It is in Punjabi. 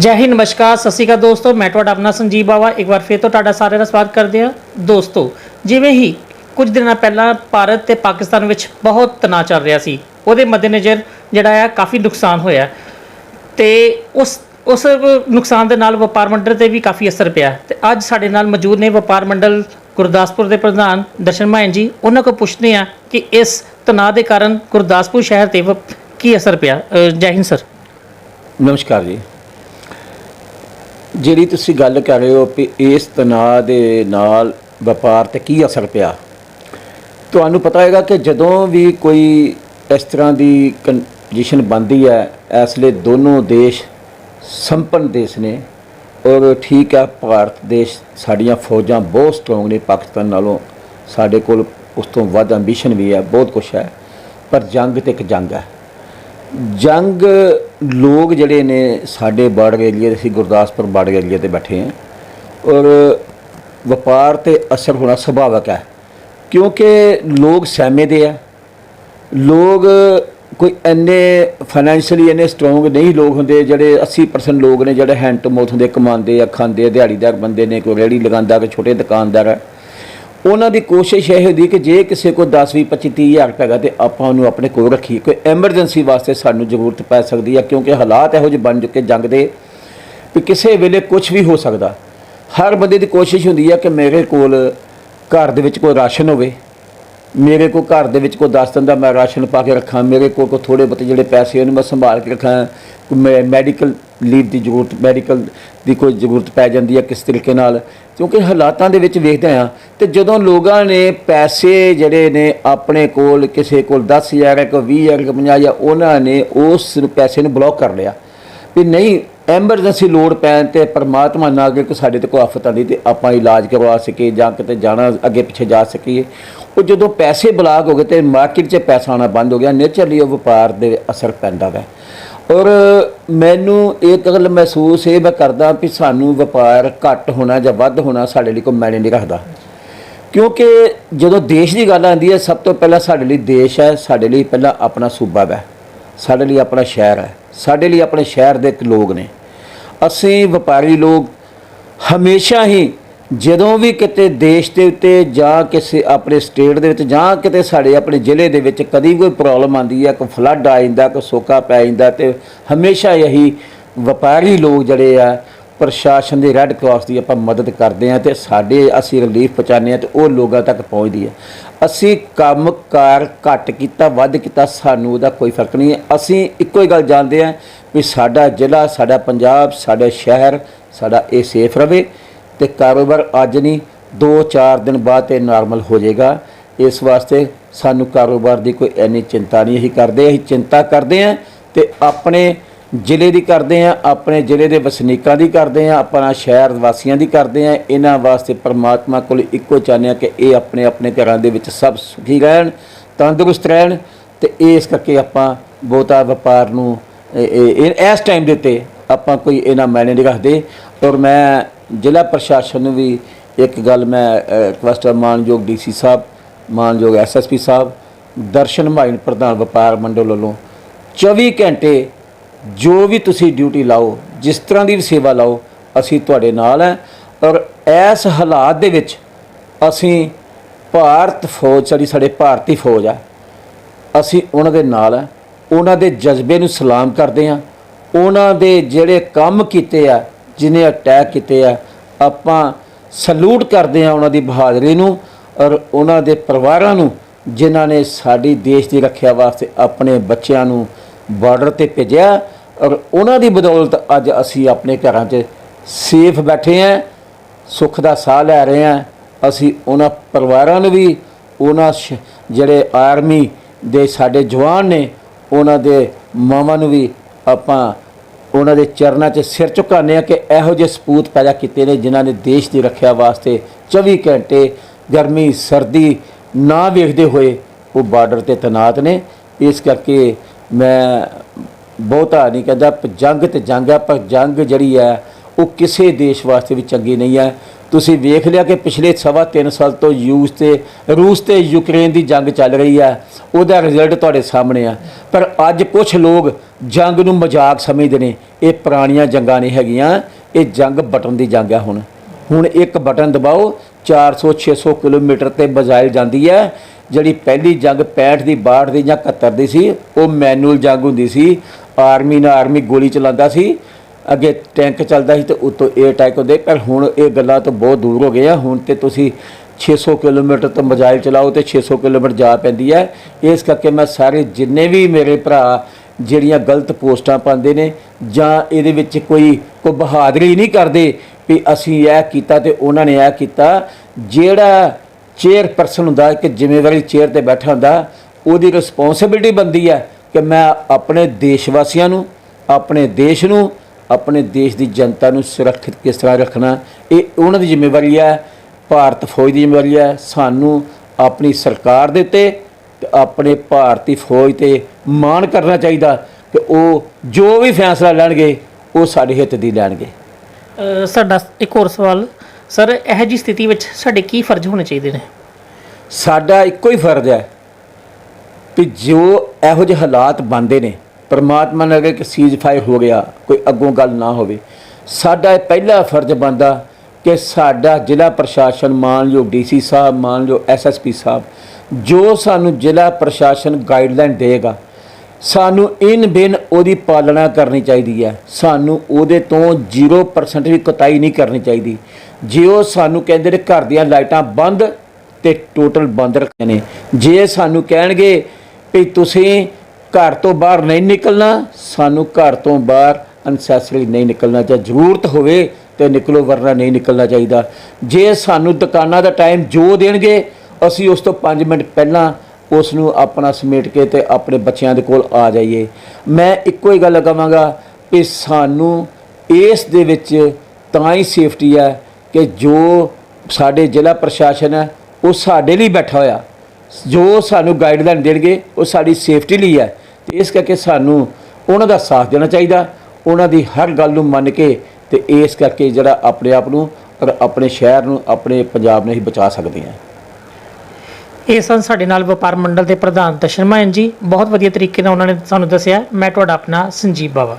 ਜੈ ਹਿੰਦ, ਨਮਸਕਾਰ, ਸਤਿ ਸ਼੍ਰੀ ਅਕਾਲ ਦੋਸਤੋ। ਮੈਂ ਤੁਹਾਡਾ ਆਪਣਾ ਸੰਜੀਵ ਬਾਵਾ। ਇੱਕ ਵਾਰ ਫਿਰ ਤੋਂ ਤੁਹਾਡਾ ਸਾਰਿਆਂ ਦਾ ਸਵਾਗਤ ਕਰਦੇ ਹਾਂ। ਦੋਸਤੋ, ਜਿਵੇਂ ਹੀ ਕੁਝ ਦਿਨਾਂ ਪਹਿਲਾਂ ਭਾਰਤ ਤੇ ਪਾਕਿਸਤਾਨ ਵਿੱਚ ਬਹੁਤ ਤਣਾਅ ਚੱਲ ਰਿਹਾ ਸੀ, ਉਹਦੇ ਮੱਦੇਨਜ਼ਰ ਜਿਹੜਾ ਆ ਕਾਫੀ ਨੁਕਸਾਨ ਹੋਇਆ। ਤੇ ਉਸ ਉਸ ਨੁਕਸਾਨ ਦੇ ਨਾਲ ਵਪਾਰ ਮੰਡਲ ਤੇ ਵੀ ਕਾਫੀ ਅਸਰ ਪਿਆ। ਤੇ ਅੱਜ ਸਾਡੇ ਨਾਲ ਮੌਜੂਦ ਨੇ ਵਪਾਰ ਮੰਡਲ ਗੁਰਦਾਸਪੁਰ ਦੇ ਪ੍ਰਧਾਨ ਦਰਸ਼ਨ ਮਾਇਨ ਜੀ। ਉਹਨਾਂ ਕੋਲ ਪੁੱਛਦੇ ਆ ਕਿ ਇਸ ਤਣਾਅ ਦੇ ਕਾਰਨ ਗੁਰਦਾਸਪੁਰ ਸ਼ਹਿਰ ਤੇ ਵਪ- ਕੀ ਅਸਰ ਪਿਆ? ਜੈ ਹਿੰਦ, ਸਰ। ਨਮਸਕਾਰ ਜੀ। ਜਿਹੜੀ ਤੁਸੀਂ ਗੱਲ ਕਰ ਰਹੇ ਹੋ ਕਿ ਇਸ ਤਣਾਅ ਦੇ ਨਾਲ ਵਪਾਰ ਤੇ ਕੀ ਅਸਰ ਪਿਆ? ਤੁਹਾਨੂੰ ਪਤਾ ਹੈਗਾ ਕਿ ਜਦੋਂ ਵੀ ਕੋਈ ਇਸ ਤਰ੍ਹਾਂ ਦੀ ਕੰਡੀਸ਼ਨ ਬਣਦੀ ਹੈ, ਇਸ ਲਈ ਦੋਨੋਂ ਦੇਸ਼ ਸੰਪੰਨ ਦੇਸ਼ ਨੇ ਔਰ ਠੀਕ ਹੈ, ਭਾਰਤ ਦੇਸ਼ ਸਾਡੀਆਂ ਫੌਜਾਂ ਬਹੁਤ ਸਟਰੋਂਗ ਨੇ, ਪਾਕਿਸਤਾਨ ਨਾਲੋਂ ਸਾਡੇ ਕੋਲ ਉਸ ਤੋਂ ਵੱਧ ਐਂਬੀਸ਼ਨ ਵੀ ਹੈ, ਬਹੁਤ ਕੁਝ ਹੈ, ਪਰ ਜੰਗ ਤੇ ਇੱਕ ਜੰਗ ਹੈ। ਜੰਗ ਲੋਕ ਜਿਹੜੇ ਨੇ ਸਾਡੇ ਬਾਰਡਰ ਏਰੀਏ ਦੇ, ਅਸੀਂ ਗੁਰਦਾਸਪੁਰ ਬਾਰਡਰ ਏਰੀਏ ਤੇ ਬੈਠੇ ਹਾਂ। ਔਰ ਵਪਾਰ ਤੇ ਅਸਰ ਹੋਣਾ ਸੁਭਾਵਕ ਹੈ, ਕਿਉਂਕਿ ਲੋਕ ਸਹਿਮੇ ਦੇ ਆ। ਲੋਕ ਕੋਈ ਇੰਨੇ ਫਾਈਨੈਂਸ਼ੀਅਲੀ ਇੰਨੇ ਸਟਰੋਂਗ ਨਹੀਂ ਲੋਕ ਹੁੰਦੇ, ਜਿਹੜੇ 80% ਲੋਕ ਨੇ, ਜਿਹੜੇ ਹੈਂਡ ਟੂ ਮਾਊਥ ਹੁੰਦੇ, ਕਮਾਉਂਦੇ ਆ, ਖਾਂਦੇ ਦਿਹਾੜੀਦਾਰ ਬੰਦੇ ਨੇ, ਕੋਈ ਰੇੜੀ ਲਗਾਉਂਦਾ, ਕੋਈ ਛੋਟੇ ਦੁਕਾਨਦਾਰ ਹੈ ਉਹਨਾਂ ਦੀ ਕੋਸ਼ਿਸ਼ ਇਹ ਹੁੰਦੀ ਕਿ ਜੇ ਕਿਸੇ ਕੋਲ 10 20 25 30 ਹਜ਼ਾਰ ਰੁਪਏ ਹੈਗਾ ਤੇ ਆਪਾਂ ਉਹਨੂੰ ਆਪਣੇ ਕੋਲ ਰੱਖੀਏ। ਕੋਈ ਐਮਰਜੈਂਸੀ ਵਾਸਤੇ ਸਾਨੂੰ ਜ਼ਰੂਰਤ ਪੈ ਸਕਦੀ ਹੈ ਕਿਉਂਕਿ ਹਾਲਾਤ ਇਹੋ ਜਿਹੇ ਬਣ ਚੁੱਕੇ ਜੰਗ ਦੇ ਵੀ ਕਿਸੇ ਵੇਲੇ ਕੁਝ ਵੀ ਹੋ ਸਕਦਾ। ਹਰ ਬੰਦੇ ਦੀ ਕੋਸ਼ਿਸ਼ ਹੁੰਦੀ ਹੈ ਕਿ ਮੇਰੇ ਕੋਲ ਘਰ ਦੇ ਵਿੱਚ ਕੋਈ ਰਾਸ਼ਨ ਹੋਵੇ, ਮੇਰੇ ਕੋਲ ਘਰ ਦੇ ਵਿੱਚ ਕੋਈ 10 ਦਿਨ ਦਾ ਮੈਂ ਰਾਸ਼ਨ ਪਾ ਕੇ ਰੱਖਾਂ, ਮੇਰੇ ਕੋਲ ਕੋਈ ਥੋੜੇ ਬਹੁਤੇ ਜਿਹੜੇ ਪੈਸੇ ਉਹਨੂੰ ਮੈਂ ਸੰਭਾਲ ਕੇ ਰੱਖਾਂ। ਮੈਂ ਮੈਡੀਕਲ ਲੀਵ ਦੀ ਜ਼ਰੂਰਤ ਮੈਡੀਕਲ ਦੀ ਕੋਈ ਜ਼ਰੂਰਤ ਪੈ ਜਾਂਦੀ ਹੈ ਕਿਸ ਤਰੀਕੇ ਨਾਲ। ਕਿਉਂਕਿ ਹਾਲਾਤਾਂ ਦੇ ਵਿੱਚ ਵੇਖਦੇ ਆ ਤੇ ਜਦੋਂ ਲੋਕਾਂ ਨੇ ਪੈਸੇ ਜਿਹੜੇ ਨੇ ਆਪਣੇ ਕੋਲ ਕਿਸੇ ਕੋਲ 10000 ਹੈ ਕੋਈ 20000 ਕੋਈ 50 ਜਾਂ ਉਹਨਾਂ ਨੇ ਉਸ ਪੈਸੇ ਨੂੰ ਬਲੌਕ ਕਰ ਲਿਆ। ਵੀ ਨਹੀਂ ਐਮਰਜੈਂਸੀ ਲੋੜ ਪੈਣ ਤੇ ਪਰਮਾਤਮਾ ਨਾ ਅੱਗੇ ਕਿ ਸਾਡੇ ਤੇ ਕੋਈ ਆਫਤ ਆਉਂਦੀ ਤੇ ਆਪਾਂ ਇਲਾਜ ਕਰਵਾ ਸਕੀਏ ਜਾਂ ਕਿਤੇ ਜਾਣਾ ਅੱਗੇ ਪਿੱਛੇ ਜਾ ਸਕੀਏ। ਉਹ ਜਦੋਂ ਪੈਸੇ ਬਲਾਕ ਹੋ ਗਏ ਤੇ ਮਾਰਕੀਟ 'ਚ ਪੈਸਾ ਆਉਣਾ ਬੰਦ ਹੋ ਗਿਆ ਨੇਚਰਲੀ ਉਹ ਵਪਾਰ ਦੇ ਅਸਰ ਪੈਂਦਾ ਹੈ ਔਰ ਮੈਨੂੰ ਇੱਕ ਗੱਲ ਮਹਿਸੂਸ ਇਹ ਮੈਂ ਕਰਦਾ ਵੀ ਸਾਨੂੰ ਵਪਾਰ ਘੱਟ ਹੋਣਾ ਜਾਂ ਵੱਧ ਹੋਣਾ ਸਾਡੇ ਲਈ ਕੋਈ ਮੈਨੇ ਨਹੀਂ ਰੱਖਦਾ। ਕਿਉਂਕਿ ਜਦੋਂ ਦੇਸ਼ ਦੀ ਗੱਲ ਆਉਂਦੀ ਹੈ, ਸਭ ਤੋਂ ਪਹਿਲਾਂ ਸਾਡੇ ਲਈ ਦੇਸ਼ ਹੈ, ਸਾਡੇ ਲਈ ਪਹਿਲਾਂ ਆਪਣਾ ਸੂਬਾ ਹੈ, ਸਾਡੇ ਲਈ ਆਪਣਾ ਸ਼ਹਿਰ ਹੈ, ਸਾਡੇ ਲਈ ਆਪਣੇ ਸ਼ਹਿਰ ਦੇ ਲੋਕ ਨੇ। ਅਸੀਂ ਵਪਾਰੀ ਲੋਕ ਹਮੇਸ਼ਾ ਹੀ ਜਦੋਂ ਵੀ ਕਿਤੇ ਦੇਸ਼ ਦੇ ਉੱਤੇ ਜਾਂ ਕਿਸੇ ਆਪਣੇ ਸਟੇਟ ਦੇ ਵਿੱਚ ਜਾਂ ਕਿਤੇ ਸਾਡੇ ਆਪਣੇ ਜ਼ਿਲ੍ਹੇ ਦੇ ਵਿੱਚ ਕਦੀ ਕੋਈ ਪ੍ਰੋਬਲਮ ਆਉਂਦੀ ਹੈ ਕੋਈ ਫਲੱਡ ਆ ਜਾਂਦਾ ਕੋਈ ਸੋਕਾ ਪੈ ਜਾਂਦਾ, ਤੇ ਹਮੇਸ਼ਾ ਇਹੀ ਵਪਾਰੀ ਲੋਕ ਜਿਹੜੇ ਆ, ਪ੍ਰਸ਼ਾਸਨ ਦੇ ਰੈੱਡ ਕਰਾਸ ਦੀ ਆਪਾਂ ਮਦਦ ਕਰਦੇ ਆ ਤੇ ਸਾਡੇ ਅਸੀਂ ਰਿਲੀਫ ਪਹੁੰਚਾਉਂਦੇ ਆ ਤੇ ਉਹ ਲੋਕਾਂ ਤੱਕ ਪਹੁੰਚਦੀ ਹੈ। ਅਸੀਂ ਕੰਮਕਾਰ ਘੱਟ ਕੀਤਾ, ਵੱਧ ਕੀਤਾ, ਸਾਨੂੰ ਉਹਦਾ ਕੋਈ ਫ਼ਰਕ ਨਹੀਂ ਹੈ। ਅਸੀਂ ਇੱਕੋ ਹੀ ਗੱਲ ਜਾਣਦੇ ਆ ਵੀ ਸਾਡਾ ਜ਼ਿਲ੍ਹਾ, ਸਾਡਾ ਪੰਜਾਬ, ਸਾਡਾ ਸ਼ਹਿਰ, ਸਾਡਾ ਇਹ ਸੇਫ ਰਵੇ ਤੇ ਕਾਰੋਬਾਰ ਅੱਜ ਨਹੀਂ 2-4 ਦਿਨ ਬਾਅਦ ਇਹ ਨਾਰਮਲ ਹੋ ਜਾਏਗਾ। ਇਸ ਵਾਸਤੇ ਸਾਨੂੰ ਕਾਰੋਬਾਰ ਦੀ ਕੋਈ ਐਨੀ ਚਿੰਤਾ ਨਹੀਂ, ਅਸੀਂ ਕਰਦੇ ਅਸੀਂ ਚਿੰਤਾ ਕਰਦੇ ਆ ਤੇ ਆਪਣੇ ਜ਼ਿਲ੍ਹੇ ਦੀ ਕਰਦੇ ਆ ਆਪਣੇ ਜ਼ਿਲ੍ਹੇ ਦੇ ਵਸਨੀਕਾਂ ਦੀ ਕਰਦੇ ਆ ਆਪਣਾ ਸ਼ਹਿਰ ਵਾਸੀਆਂ ਦੀ ਕਰਦੇ ਆ ਇਹਨਾਂ ਵਾਸਤੇ ਪਰਮਾਤਮਾ ਕੋਲ ਇੱਕੋ ਚਾਹੁੰਦੇ ਆ ਕਿ ਇਹ ਆਪਣੇ ਆਪਣੇ ਘਰਾਂ ਦੇ ਵਿੱਚ ਸਭ ਸੁਖੀ ਰਹਿਣ, ਤੰਦਰੁਸਤ ਰਹਿਣ ਤੇ ਇਸ ਕਰਕੇ ਆਪਾਂ ਬਹੁਤਾ ਵਪਾਰ ਨੂੰ ਇਸ ਟਾਈਮ ਦੇ ਉੱਤੇ ਆਪਾਂ ਕੋਈ ਇਹਨਾਂ ਮਾਇਨੇ ਨਹੀਂ ਰੱਖਦੇ। ਔਰ ਮੈਂ ਜ਼ਿਲ੍ਹਾ ਪ੍ਰਸ਼ਾਸਨ ਨੂੰ ਵੀ ਇੱਕ ਗੱਲ ਮੈਂ ਰਿਕਵੈਸਟ ਮਾਨਯੋਗ ਡੀਸੀ ਸਾਹਿਬ, ਮਾਨਯੋਗ ਐਸਐਸਪੀ ਸਾਹਿਬ, ਦਰਸ਼ਨ ਮਾਈਨ ਪ੍ਰਧਾਨ ਵਪਾਰ ਮੰਡਲ ਵੱਲੋਂ 24 ਘੰਟੇ ਜੋ ਵੀ ਤੁਸੀਂ ਡਿਊਟੀ ਲਾਓ, ਜਿਸ ਤਰ੍ਹਾਂ ਦੀ ਵੀ ਸੇਵਾ ਲਾਓ, ਅਸੀਂ ਤੁਹਾਡੇ ਨਾਲ ਹੈ। ਔਰ ਇਸ ਹਾਲਾਤ ਦੇ ਵਿੱਚ ਅਸੀਂ ਭਾਰਤ ਫੌਜ, ਸਾਡੀ, ਸਾਡੇ ਭਾਰਤੀ ਫੌਜ ਆ। ਅਸੀਂ ਉਹਨਾਂ ਦੇ ਨਾਲ ਆ ਉਹਨਾਂ ਦੇ ਜਜ਼ਬੇ ਨੂੰ ਸਲਾਮ ਕਰਦੇ ਆ ਉਹਨਾਂ ਦੇ ਜਿਹੜੇ ਕੰਮ ਕੀਤੇ ਆ ਜਿਨੇ ਅਟੈਕ ਕੀਤੇ ਆ, ਆਪਾਂ ਸਲੂਟ ਕਰਦੇ ਆ ਉਹਨਾਂ ਦੀ ਬਹਾਦਰੀ ਨੂੰ ਔਰ ਉਹਨਾਂ ਦੇ ਪਰਿਵਾਰਾਂ ਨੂੰ, ਜਿਨ੍ਹਾਂ ਨੇ ਸਾਡੀ ਦੇਸ਼ ਦੀ ਰੱਖਿਆ ਵਾਸਤੇ ਆਪਣੇ ਬੱਚਿਆਂ ਨੂੰ ਬਾਰਡਰ ਤੇ ਭੇਜਿਆ ਔਰ ਉਹਨਾਂ ਦੀ ਬਦੌਲਤ ਅੱਜ ਅਸੀਂ ਆਪਣੇ ਘਰਾਂ 'ਚ ਸੇਫ ਬੈਠੇ ਆ ਸੁੱਖ ਦਾ ਸਾਹ ਲੈ ਰਹੇ ਆ ਅਸੀਂ ਉਹਨਾਂ ਪਰਿਵਾਰਾਂ ਨੂੰ ਵੀ, ਉਹਨਾਂ ਸ਼- ਜਿਹੜੇ ਆਰਮੀ ਦੇ ਸਾਡੇ ਜਵਾਨ ਨੇ, ਉਹਨਾਂ ਦੇ ਮਾਵਾਂ ਨੂੰ ਵੀ ਆਪਾਂ ਉਹਨਾਂ ਦੇ ਚਰਨਾਂ 'ਚ ਸਿਰ ਝੁਕਾਉਂਦੇ ਆ ਕਿ ਇਹੋ ਜਿਹੇ ਸਪੂਤ ਪੈਦਾ ਕੀਤੇ ਨੇ ਜਿਨ੍ਹਾਂ ਨੇ ਦੇਸ਼ ਦੀ ਰੱਖਿਆ ਵਾਸਤੇ 24 ਘੰਟੇ ਗਰਮੀ, ਸਰਦੀ ਨਾ ਵੇਖਦੇ ਹੋਏ ਉਹ ਬਾਰਡਰ ਤੇ ਤੈਨਾਤ ਨੇ। ਇਸ ਕਰਕੇ ਮੈਂ ਬਹੁਤਾ ਨਹੀਂ ਕਹਿੰਦਾ ਜੰਗ ਤੇ ਜੰਗ ਹੈ ਪਰ ਜੰਗ ਜਿਹੜੀ ਹੈ, ਉਹ ਕਿਸੇ ਦੇਸ਼ ਵਾਸਤੇ ਵੀ ਚੰਗੀ ਨਹੀਂ ਹੈ। ਤੁਸੀਂ ਵੇਖ ਲਿਆ ਕਿ ਪਿਛਲੇ ਸਵਾ ਤਿੰਨ ਸਾਲ ਤੋਂ ਯੂਸ ਤੇ, ਰੂਸ ਤੇ ਯੂਕਰੇਨ ਦੀ ਜੰਗ ਚੱਲ ਰਹੀ ਹੈ ਉਹਦਾ ਰਿਜ਼ਲਟ ਤੁਹਾਡੇ ਸਾਹਮਣੇ ਆ। ਪਰ ਅੱਜ ਕੁਝ ਲੋਕ ਜੰਗ ਨੂੰ ਮਜ਼ਾਕ ਸਮਝਦੇ ਨੇ, ਇਹ ਪੁਰਾਣੀਆਂ ਜੰਗਾਂ ਨਹੀਂ ਹੈਗੀਆਂ, ਇਹ ਜੰਗ ਬਟਨ ਦੀ ਜੰਗ ਹੈ ਹੁਣ। ਹੁਣ ਇੱਕ ਬਟਨ ਦਬਾਓ 400 600 ਕਿਲੋਮੀਟਰ ਤੇ ਬਜਾਇਲ ਜਾਂਦੀ ਹੈ ਜਿਹੜੀ ਪਹਿਲੀ ਜੰਗ 65 ਦੀ 62 ਦੀ ਜਾਂ 71 ਦੀ ਸੀ, ਉਹ ਮੈਨੂਅਲ ਜੰਗ ਹੁੰਦੀ ਸੀ, ਆਰਮੀ ਨਾਲ ਆਰਮੀ ਗੋਲੀ ਚਲਾਉਂਦਾ ਸੀ ਅੱਗੇ ਟੈਂਕ ਚੱਲਦਾ ਸੀ ਤੇ ਉੱਤੋਂ 에ਅਰ ਅਟੈਕ ਹੁੰਦੇ ਪਰ ਹੁਣ ਇਹ ਗੱਲਾਂ ਤੋਂ ਬਹੁਤ ਦੂਰ ਹੋ ਗਏ ਆ। ਹੁਣ ਤੇ ਤੁਸੀਂ 600 ਕਿਲੋਮੀਟਰ ਤੋਂ ਮਜਾਇਲ ਚਲਾਓ ਤੇ 600 ਕਿਲੋਮੀਟਰ ਜਾ ਪੈਂਦੀ ਹੈ। ਇਸ ਕਰਕੇ ਮੈਂ ਸਾਰੇ ਜਿੰਨੇ ਵੀ ਮੇਰੇ ਭਰਾ ਜਿਹੜੀਆਂ ਗਲਤ ਪੋਸਟਾਂ ਪਾਉਂਦੇ ਨੇ ਜਾਂ ਇਹਦੇ ਵਿੱਚ ਕੋਈ ਕੋਈ ਬਹਾਦਰੀ ਨਹੀਂ ਕਰਦੇ ਵੀ ਅਸੀਂ ਇਹ ਕੀਤਾ ਤੇ ਉਹਨਾਂ ਨੇ ਇਹ ਕੀਤਾ, ਜਿਹੜਾ ਚੇਅਰਪਰਸਨ ਹੁੰਦਾ ਕਿ ਜ਼ਿੰਮੇਵਾਰੀ ਚੇਅਰ ਤੇ ਬੈਠਾ ਹੁੰਦਾ, ਉਹਦੀ ਰਿਸਪੌਂਸਿਬਿਲਟੀ ਬੰਦੀ ਹੈ ਕਿ ਮੈਂ ਆਪਣੇ ਦੇਸ਼ ਵਾਸੀਆਂ ਨੂੰ, ਆਪਣੇ ਦੇਸ਼ ਨੂੰ ਆਪਣੇ ਦੇਸ਼ ਦੀ ਜਨਤਾ ਨੂੰ ਸੁਰੱਖਿਅਤ ਕਿਸ ਤਰ੍ਹਾਂ ਰੱਖਣਾ ਇਹ ਉਹਨਾਂ ਦੀ ਜ਼ਿੰਮੇਵਾਰੀ ਹੈ। ਭਾਰਤ ਫੌਜ ਦੀ ਜ਼ਿੰਮੇਵਾਰੀ ਹੈ। ਸਾਨੂੰ ਆਪਣੀ ਸਰਕਾਰ ਦੇ ਉੱਤੇ ਤੇ ਆਪਣੇ ਭਾਰਤੀ ਫੌਜ ਤੇ ਮਾਣ ਕਰਨਾ ਚਾਹੀਦਾ ਕਿ ਉਹ ਜੋ ਵੀ ਫੈਸਲਾ ਲੈਣਗੇ ਉਹ ਸਾਡੇ ਹਿੱਤ ਦੀ ਲੈਣਗੇ। ਸਾਡਾ ਇੱਕ ਹੋਰ ਸਵਾਲ ਸਰ ਇਹ ਜੀ ਸਥਿਤੀ ਵਿੱਚ ਸਾਡੇ ਕੀ ਫਰਜ਼ ਹੋਣੇ ਚਾਹੀਦੇ ਨੇ? ਸਾਡਾ ਇੱਕੋ ਹੀ ਫਰਜ਼ ਹੈ ਕਿ ਜੋ ਇਹੋ ਜਿਹੇ ਹਾਲਾਤ ਬਣਦੇ ਨੇ ਪਰਮਾਤਮਾ ਨੇ ਅਗੇ ਕਿ ਸੀਜ਼ ਫਾਇਰ ਹੋ ਗਿਆ, ਕੋਈ ਅੱਗੋਂ ਗੱਲ ਨਾ ਹੋਵੇ। ਸਾਡਾ ਇਹ ਪਹਿਲਾ ਫਰਜ਼ ਬਣਦਾ ਕਿ ਸਾਡਾ ਜ਼ਿਲ੍ਹਾ ਪ੍ਰਸ਼ਾਸਨ ਮਾਨਯੋਗ ਡੀਸੀ ਸਾਹਿਬ ਮਾਨਯੋਗ ਐਸਐਸਪੀ ਸਾਹਿਬ, ਜੋ ਸਾਨੂੰ ਜ਼ਿਲ੍ਹਾ ਪ੍ਰਸ਼ਾਸਨ ਗਾਈਡਲਾਈਨ ਦੇਗਾ ਸਾਨੂੰ ਇਨ ਬਿਨ ਉਹਦੀ ਪਾਲਣਾ ਕਰਨੀ ਚਾਹੀਦੀ ਹੈ। ਸਾਨੂੰ ਉਹਦੇ ਤੋਂ 0% ਵੀ ਕੁਤਾਈ ਨਹੀਂ ਕਰਨੀ ਚਾਹੀਦੀ। ਜੇ ਉਹ ਸਾਨੂੰ ਕਹਿੰਦੇ ਨੇ ਘਰ ਦੀਆਂ ਲਾਈਟਾਂ ਬੰਦ ਤੇ ਟੋਟਲ ਬੰਦ ਰੱਖਣੇ ਨੇ। ਜੇ ਸਾਨੂੰ ਕਹਿਣਗੇ ਵੀ ਤੁਸੀਂ ਘਰ ਤੋਂ ਬਾਹਰ ਨਹੀਂ ਨਿਕਲਣਾ, ਸਾਨੂੰ ਘਰ ਤੋਂ ਬਾਹਰ ਅਨਸੈਸਰੀ ਨਹੀਂ ਨਿਕਲਣਾ ਚਾਹੀਦਾ ਜ਼ਰੂਰਤ ਹੋਵੇ ਤੇ ਨਿਕਲੋ, ਵਰਨਾ ਨਹੀਂ ਨਿਕਲਣਾ ਚਾਹੀਦਾ। ਜੇ ਸਾਨੂੰ ਦੁਕਾਨਾਂ ਦਾ ਟਾਈਮ ਜੋ ਦੇਣਗੇ, ਅਸੀਂ ਉਸ ਤੋਂ 5 ਮਿੰਟ ਪਹਿਲਾਂ ਉਸ ਨੂੰ ਆਪਣਾ ਸਮੇਟ ਕੇ ਤੇ ਆਪਣੇ ਬੱਚਿਆਂ ਦੇ ਕੋਲ ਆ ਜਾਈਏ। ਮੈਂ ਇੱਕੋ ਹੀ ਗੱਲ ਕਹਾਂਗਾ ਕਿ ਸਾਨੂੰ ਇਸ ਦੇ ਵਿੱਚ ਤਾਂ ਹੀ ਸੇਫਟੀ ਹੈ ਕਿ ਜੋ ਸਾਡੇ ਜ਼ਿਲ੍ਹਾ ਪ੍ਰਸ਼ਾਸਨ ਹੈ, ਉਹ ਸਾਡੇ ਲਈ ਬੈਠਾ ਹੋਇਆ। ਜੋ ਸਾਨੂੰ ਗਾਈਡਲਾਈਨ ਦੇਣਗੇ, ਉਹ ਸਾਡੀ ਸੇਫਟੀ ਲਈ ਹੈ। ਇਸ ਕਰਕੇ ਸਾਨੂੰ ਉਹਨਾਂ ਦਾ ਸਾਥ ਦੇਣਾ ਚਾਹੀਦਾ, ਉਹਨਾਂ ਦੀ ਹਰ ਗੱਲ ਨੂੰ ਮੰਨ ਕੇ ਤੇ ਇਸ ਕਰਕੇ ਜਿਹੜਾ ਆਪਣੇ ਆਪ ਨੂੰ ਔਰ ਆਪਣੇ ਸ਼ਹਿਰ ਨੂੰ, ਆਪਣੇ ਪੰਜਾਬ ਨੂੰ ਹੀ ਬਚਾ ਸਕਦੇ ਹਾਂ। ਇਹ ਸਨ ਸਾਡੇ ਨਾਲ ਵਪਾਰ ਮੰਡਲ ਦੇ ਪ੍ਰਧਾਨ ਦਸ਼ਰਮਾਨ ਜੀ। ਬਹੁਤ ਵਧੀਆ ਤਰੀਕੇ ਨਾਲ ਉਹਨਾਂ ਨੇ ਸਾਨੂੰ ਦੱਸਿਆ। ਮੈਂ ਤੁਹਾਡਾ ਆਪਣਾ ਸੰਜੀਵ ਬਾਵਾ।